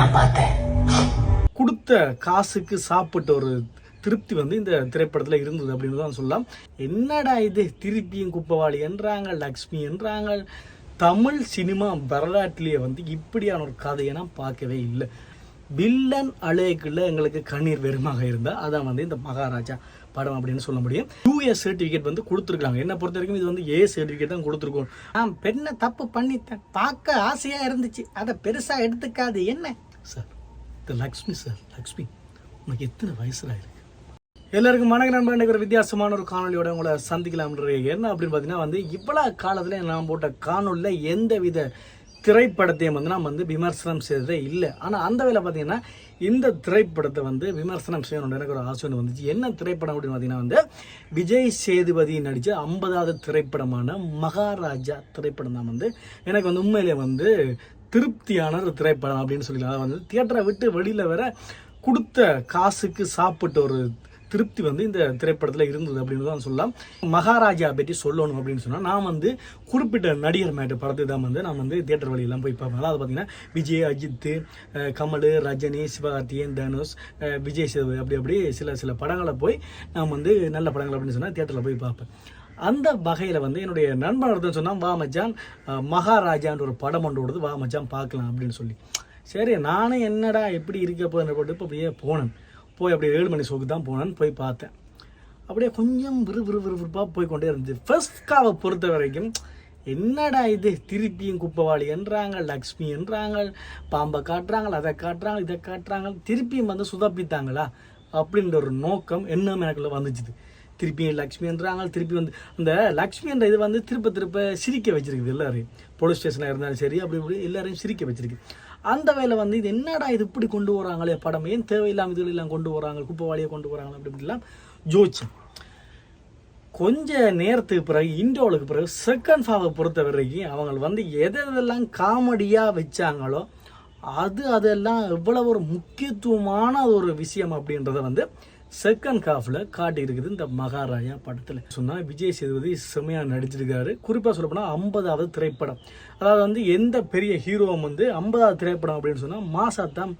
நான் பார்த்தேன். கொடுத்த காசுக்கு சாப்பிட்ட ஒரு திருப்தி வந்து இந்த திரைப்படத்தில் இருந்தது அப்படின்னு தான் சொல்லலாம். என்னடா இது? திருப்பியும் குப்பவாளி என்றாங்க லக்ஷ்மி என்றாங்க. தமிழ் சினிமா வரலாற்றிலேயே வந்து இப்படியான ஒரு கதையை நான் பார்க்கவே இல்லை. வில்லன் அழகுல எங்களுக்கு கண்ணீர் வெறுமாக இருந்தால் அதான் வந்து இந்த மகாராஜா படம் அப்படின்னு சொல்ல முடியும். யூஎஸ் சர்டிஃபிகேட் வந்து கொடுத்துருக்காங்க. என்ன பொறுத்த வரைக்கும் இது வந்து ஏ சர்டிஃபிகேட் தான் கொடுத்துருக்கோம். நான் பெண்ணை தப்பு பண்ணிட்டேன். பார்க்க ஆசையாக இருந்துச்சு. அதை பெருசாக எடுத்துக்காது. என்ன? சார் இந்த லக்ஷ்மி சார் லக்ஷ்மி உனக்கு எத்தனை வயசுல இருக்கு? எல்லாருக்கும் வணக்கம் நண்பர் இன்னைக்கு ஒரு வித்தியாசமான ஒரு காணொலியோட உங்களை சந்திக்கலாம்ன்ற என்ன அப்படின்னு பார்த்தீங்கன்னா வந்து இவ்வளோ காலத்தில் நான் போட்ட காணொலியில் எந்த வித திரைப்படத்தையும் வந்து நான் வந்து விமர்சனம் செய்ததே இல்லை. ஆனால் அந்த வேலை பார்த்தீங்கன்னா இந்த திரைப்படத்தை வந்து விமர்சனம் செய்யணும்னு எனக்கு ஒரு ஆசை ஒன்று வந்துச்சு. என்ன திரைப்படம் அப்படின்னு பார்த்தீங்கன்னா வந்து விஜய் சேதுபதி நடித்த ஐம்பதாவது திரைப்படமான மகாராஜா திரைப்படம் தான் வந்து எனக்கு வந்து உண்மையிலே வந்து திருப்தியான ஒரு திரைப்படம் அப்படின்னு சொல்லிக்கலாம் அதாவது வந்து தியேட்டரை விட்டு வெளியில் வர கொடுத்த காசுக்கு சாப்பிட்ட ஒரு திருப்தி வந்து இந்த திரைப்படத்தில் இருந்தது அப்படின்னு தான் சொல்லலாம். மகாராஜா பற்றி சொல்லணும் அப்படின்னு சொன்னால் நான் வந்து குறிப்பிட்ட நடிகர் மேட்டு படத்தை தான் வந்து நான் வந்து தியேட்டர் வழியெல்லாம் போய் பார்ப்பேன். அதாவது பார்த்தீங்கன்னா விஜய் அஜித் கமல் ரஜினி சிவகார்த்திகேயன் தனுஷ் விஜய் சேது அப்படி அப்படி சில சில படங்களை போய் நான் வந்து நல்ல படங்கள் அப்படின்னு சொன்னால் தியேட்டரில் போய் பார்ப்பேன். அந்த வகையில் வந்து என்னுடைய நண்பன் ஒருத்தன் சொன்னான் வா மச்சான் மகாராஜான்ற ஒரு படம் ஒன்று ஓடுது வா மச்சான் பார்க்கலாம் அப்படின்னு சொல்லி. சரி நானே என்னடா எப்படி இருக்க போதுன்னு போட்டு இப்போ அப்படியே போனேன். போய் அப்படியே ஏழு மணி சோக்கு தான் போனேன்னு போய் பார்த்தேன். அப்படியே கொஞ்சம் விறு விறு விறுவிறுப்பாக போய் கொண்டே இருந்துச்சு ஃபர்ஸ்ட் காவை பொறுத்த வரைக்கும் என்னடா இது? திருப்பியும் குப்பவாளி என்றாங்க லக்ஷ்மி என்றாங்க பாம்பை காட்டுறாங்க அதை காட்டுறாங்க இதை காட்டுறாங்க திருப்பியும் வந்து சுதப்பித்தாங்களா? அப்படின்ற ஒரு நோக்கம் என்னமே எனக்குள்ள வந்துச்சுது. திருப்பியும் லக்ஷ்மி என்றாங்க திருப்பி வந்து அந்த லக்ஷ்மி என்ற இது வந்து திருப்ப திருப்ப சிரிக்க வச்சிருக்குது எல்லாரையும். போலீஸ் ஸ்டேஷனாக இருந்தாலும் சரி அப்படி இப்படி எல்லாரையும் சிரிக்க வச்சிருக்கு. அந்த வேலை வந்து இது என்னடா இது இப்படி கொண்டு வராங்களே படம் ஏன் தேவையில்லாமல் இதுகள் எல்லாம் கொண்டு வராங்க குப்பவாளியை கொண்டு வராங்க அப்படி இப்படிலாம் ஜோதிச்சேன் கொஞ்ச நேரத்துக்கு பிறகு இண்டோலுக்கு பிறகு செகண்ட் ஃபாவை பொறுத்த வரைக்கும் அவங்க வந்து எதை எதெல்லாம் காமெடியாக வச்சாங்களோ அது அதெல்லாம் எவ்வளோ ஒரு முக்கியத்துவமான ஒரு விஷயம் அப்படின்றத வந்து செகண்ட் ஹாஃபில் காட்டியிருக்குது இந்த மகாராஜா படத்தில். சொன்னால் விஜய் சேதுபதி செம்மையாக நடிச்சிருக்காரு. குறிப்பாக சொல்ல போனால் ஐம்பதாவது திரைப்படம். அதாவது வந்து எந்த பெரிய ஹீரோவும் வந்து ஐம்பதாவது திரைப்படம் அப்படின்னு சொன்னால் மாசா தான்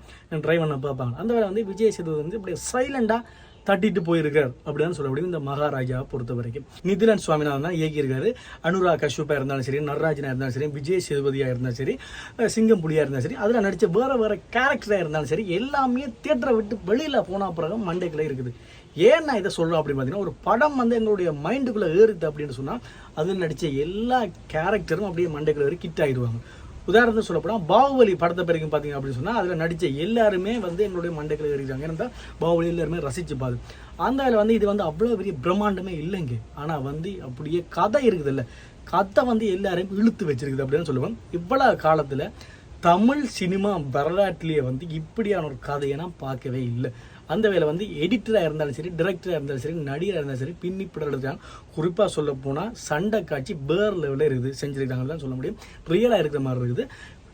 பண்ண பார்ப்பாங்க. அந்த வேலை வந்து விஜய் சேதுபதி வந்து இப்படி சைலண்டாக தட்டிட்டு போயிருக்கார் அப்படின்னு சொல்ல முடியும். இந்த மகாராஜாவை பொறுத்த வரைக்கும் நிதிலன் சுவாமிநாதன் தான் இயக்கியிருக்காரு. அனுராக் கஷ்யப்பா இருந்தாலும் சரி நடராஜனா இருந்தாலும் சரி விஜய் சேதுபதியா இருந்தாலும் சரி சிங்கம் புலியா இருந்தாலும் சரி அதில் நடிச்ச வேற வேற கேரக்டராக இருந்தாலும் சரி எல்லாமே தியேட்டரை விட்டு வெளியில் போன பிறகு மண்டைக்குள்ள இருக்குது. ஏன் நான் இதை சொல்றேன் அப்படின்னு பார்த்தீங்கன்னா ஒரு படம் வந்து எங்களுடைய மைண்டுக்குள்ளே ஏறுது அப்படின்னு சொன்னால் அதில் நடித்த எல்லா கேரக்டரும் அப்படியே மண்டைக்குள்ளே ஏறி கிட் ஆகிடுவாங்க உதாரணத்துக்கு சொல்லப்போனால் பாகுபலி படத்தை பிறகு பார்த்தீங்க அப்படின்னு சொன்னால் அதில் நடித்த எல்லாருமே வந்து எங்களுடைய மண்டைக்குள்ள ஏறிக்கிறாங்க ஏன்னா பாகுபலி எல்லாருமே ரசிச்சு பாது. அந்த வந்து இது வந்து அவ்வளோ பெரிய பிரம்மாண்டமே இல்லைங்க. ஆனால் வந்து அப்படியே கதை இருக்குது இல்லை கதை வந்து எல்லாரையும் இழுத்து வச்சிருக்குது அப்படின்னு சொல்லுவேன் இவ்வளோ காலத்தில் தமிழ் சினிமா வரலாற்றிலேயே வந்து இப்படியான ஒரு கதையை நான் பார்க்கவே இல்லை. அந்த வேலை வந்து எடிட்டராக இருந்தாலும் சரி டிரெக்டராக இருந்தாலும் சரி நடிகராக இருந்தாலும் சரி பின்னி குறிப்பாக சொல்ல போனால் சண்டை காட்சி பேர் லெவலில் இருக்குது. செஞ்சுருக்காங்கன்னு தான் சொல்ல முடியும். ரியலாக இருக்கிற மாதிரி இருக்குது.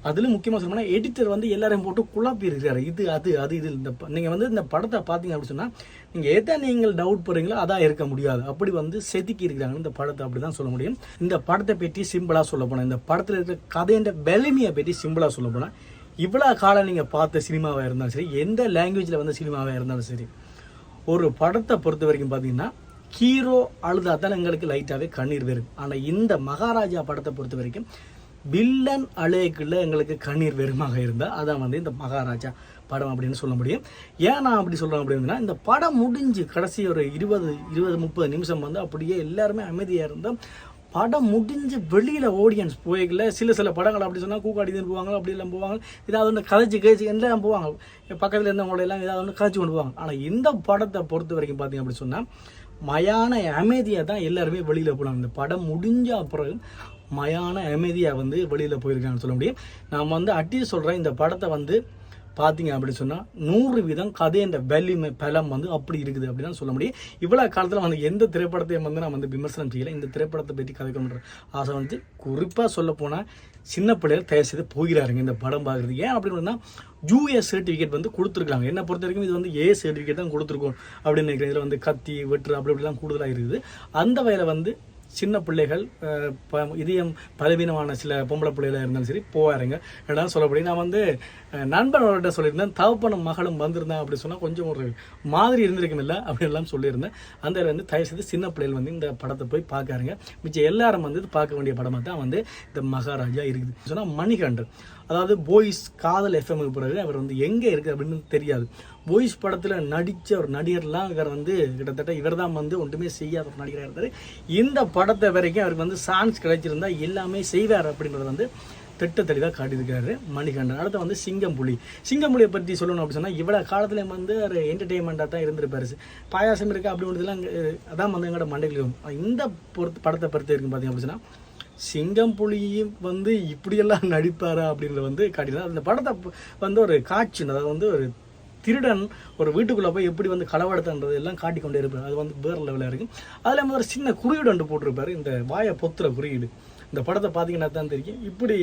அதுலேயும் முக்கியமாக சொல்லணும்னா எடிட்டர் வந்து எல்லாரையும் போட்டு குழப்பி இருக்கிறாரு. இது அது அது இது. இந்த நீங்கள் வந்து இந்த படத்தை பார்த்தீங்க அப்படின்னு சொன்னால் நீங்கள் எதை நீங்கள் டவுட் போகிறீங்களோ அதான் இருக்க முடியாது. அப்படி வந்து செதுக்கி இருக்கிறாங்க. இந்த படத்தை அப்படி தான் சொல்ல முடியும். இந்த படத்தை பற்றி சிம்பிளாக சொல்ல போனால் இந்த படத்தில் இருக்கிற கதைன்ற வலிமையை பற்றி சிம்பிளாக சொல்ல போனால் இவ்வளோ காலம் நீங்கள் பார்த்த சினிமாவாக இருந்தாலும் சரி எந்த லாங்குவேஜில் வந்த சினிமாவாக இருந்தாலும் சரி ஒரு படத்தை பொறுத்த வரைக்கும் பார்த்தீங்கன்னா ஹீரோ அழுதா தான் எங்களுக்கு லைட்டாகவே கண்ணீர் வரும். ஆனால் இந்த மகாராஜா படத்தை பொறுத்த வரைக்கும் வில்லன் அழகுக்குள்ள எங்களுக்கு கண்ணீர் வெறுமாக இருந்தால் அதான் வந்து இந்த மகாராஜா படம் அப்படின்னு சொல்ல முடியும். ஏன் நான் அப்படி சொல்கிறேன் அப்படின்னா இந்த படம் முடிஞ்சு கடைசி ஒரு இருபது இருபது முப்பது நிமிஷம் வந்து அப்படியே எல்லாருமே அமைதியாக இருந்தோம் படம் முடிஞ்சு வெளியில் ஆடியன்ஸ் போய்க்கல. சில சில படங்கள் அப்படி சொன்னால் கூக்காடி போவாங்க அப்படி எல்லாம் போவாங்க. ஏதாவது ஒன்று கதைச்சு கழிச்சு எல்லாம் போவாங்க. பக்கத்தில் இருந்தவங்கள எல்லாம் ஏதாவது ஒன்று கதைச்சு கொண்டு போவாங்க. ஆனால் இந்த படத்தை பொறுத்த வரைக்கும் பார்த்தீங்க அப்படி சொன்னால் மயான அமைதியாக தான் எல்லாருமே வெளியில் போனாங்க. இந்த படம் முடிஞ்ச அப்புறம் மயான அமைதியாக வந்து வெளியில் போயிருக்காங்கன்னு சொல்ல முடியும். நான் வந்து அட்டி சொல்கிறேன் இந்த படத்தை வந்து பார்த்தீங்க அப்படின்னு சொன்னால் நூறு வீதம் கதைன்ற வலிமை பலம் வந்து அப்படி இருக்குது அப்படின்னு சொல்ல முடியும். இவ்வளோ காலத்தில் வந்து எந்த திரைப்படத்தையும் வந்து நான் வந்து விமர்சனம் செய்யலை. இந்த திரைப்படத்தை பற்றி கதைக்கணுன்ற ஆசை வந்து குறிப்பாக சொல்ல போனால் சின்ன பிள்ளைகள் தயார் செய்து போகிறாருங்க இந்த படம் பார்க்குறது ஏன் அப்படின்னா யூஎஸ் சர்டிஃபிகேட் வந்து கொடுத்துருக்காங்க. என்னை பொறுத்த வரைக்கும் இது வந்து ஏ சர்டிஃபிகேட் தான் கொடுத்துருக்கோம் அப்படின்னு நினைக்கிறேன். இதில் வந்து கத்தி வெட்டு அப்படி இப்படிலாம் கூடுதலாக இருக்குது. அந்த வகையில் வந்து சின்ன பிள்ளைகள் ப- இதயம் பலவீனமான சில பொம்பளை பிள்ளைகளாக இருந்தாலும் சரி போவாருங்க. இடம் சொல்லப்படி நான் வந்து நண்பனோட சொல்லியிருந்தேன் தகப்பனும் மகளும் வந்திருந்தேன் அப்படி சொன்னால் கொஞ்சம் ஒரு மாதிரி இருந்திருக்கும் இல்லை அப்படின்லாம் சொல்லியிருந்தேன். அந்த வந்து தயவு செய்து சின்ன பிள்ளைகள் வந்து இந்த படத்தை போய் பார்க்காருங்க மிச்சம் எல்லாரும் வந்து பார்க்க வேண்டிய படமாக தான் வந்து இந்த மகாராஜா இருக்குது. சொன்னால் மணிகண்டன். அதாவது போய்ஸ் காதல் எஃப்எம்க்கு பிறகு அவர் வந்து எங்கே இருக்குது அப்படின்னு தெரியாது. போய்ஸ் படத்தில் நடித்த ஒரு நடிகர்லாம் இவர் வந்து கிட்டத்தட்ட இவர் தான் வந்து ஒன்றுமே செய்யாத ஒரு நடிகராக இருந்தார். இந்த படத்தை வரைக்கும் அவருக்கு வந்து சான்ஸ் கிடைச்சிருந்தா எல்லாமே செய்வார் அப்படின்றது வந்து திட்ட தெளிவாக காட்டியிருக்காரு மணிகண்டன். அடுத்து வந்து சிங்கம்புலி. சிங்கம்புலியை பற்றி சொல்லணும் அப்படின்னு சொன்னால் இவ்வளோ காலத்துல வந்து ஒரு என்டர்டெயின்மெண்ட்டாக தான் இருந்திருப்பாரு. பாயாசம் இருக்கா அப்படின்றதுலாம் அதான் வந்து எங்களோட மண்டைகள் இந்த பொறுத்து படத்தை பொறுத்து இருக்கும் பார்த்தீங்க அப்படின்னா சிங்கம் புலியும் வந்து இப்படியெல்லாம் நடிப்பாரா அப்படின்றத வந்து காட்டினார் அந்த படத்தை வந்து ஒரு காட்சி அதாவது வந்து ஒரு திருடன் ஒரு வீட்டுக்குள்ளே போய் எப்படி வந்து களவாடுத்தன்றது எல்லாம் காட்டிக்கொண்டே இருப்பார். அது வந்து வேறு லெவலில் இருக்கும். அதில் வந்து ஒரு சின்ன குறியீடு ஒன்று போட்டிருப்பாரு. இந்த வாயை பொத்துற குறியீடு. இந்த படத்தை பார்த்தீங்கன்னா தான் தெரியும். இப்படி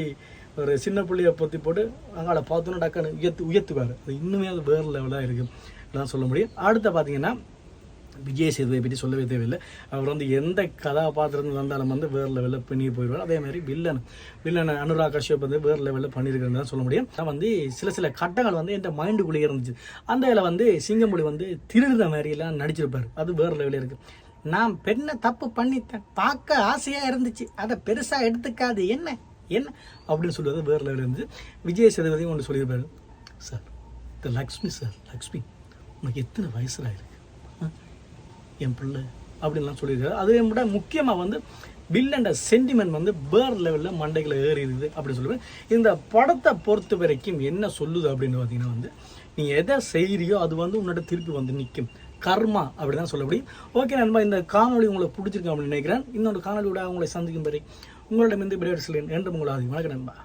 ஒரு சின்ன புள்ளியை பொத்தி போட்டு அங்கால பார்த்தோன்னா டக்குன்னு உயர்த்து உயர்த்துவார். அது இன்னுமே அது வேறு லெவலாக இருக்கும். எல்லாம் சொல்ல முடியும். அடுத்த பார்த்தீங்கன்னா விஜய் சேதுவை பற்றி சொல்லவே தேவையில்லை. அவர் வந்து எந்த கதாபாத்திரம் வந்தாலும் வந்து வேறு லெவலில் பண்ணி போயிடுவார். அதே மாதிரி வில்லன் வில்லன் அனுராக் கஷ்யப் வந்து வேறு லெவலில் பண்ணியிருக்கிறேன்னு தான் சொல்ல முடியும். நான் வந்து சில சில கட்டங்கள் வந்து என் மைண்டுக்குள்ளேயே இருந்துச்சு. அந்த இதில் வந்து சிங்கமொழி வந்து திருடுற மாதிரிலாம் நடிச்சிருப்பார். அது வேறு லெவலில் இருக்குது நான் பெண்ணை தப்பு பண்ணிட்டேன் பார்க்க ஆசையாக இருந்துச்சு. அதை பெருசாக எடுத்துக்காது. என்ன? என்ன? அப்படின்னு சொல்லுவது வேறு லெவலில் இருந்துச்சு. விஜய் சேதுவதையும் ஒன்று சொல்லியிருப்பாரு. சார் இந்த லக்ஷ்மி சார் லக்ஷ்மி உனக்கு எத்தனை வயசுல என் பிள்ளை அப்படின்லாம் சொல்லியிருக்காரு. அதே விட முக்கியமாக வந்து வில்லண்ட சென்டிமெண்ட் வந்து பேர் லெவலில் மண்டைகளை ஏறிடுது அப்படின்னு அப்படி சொல்லுவேன். இந்த படத்தை பொறுத்த வரைக்கும் என்ன சொல்லுது அப்படின்னு பார்த்தீங்கன்னா வந்து நீ எதை செய்கிறியோ அது வந்து உன்னோட திருப்பி வந்து நிற்கும் கர்மா அப்படி தான் சொல்ல முடியும் ஓகே நண்பா இந்த காணொளி உங்களுக்கு பிடிச்சிருக்கு அப்படின்னு நினைக்கிறேன். இன்னொரு காணொலியோட உங்களை சந்திக்கும் வரை உங்களிடமிருந்து விடையாடு செல்கிறேன் என்று உங்களாது வணக்கம் நண்பா.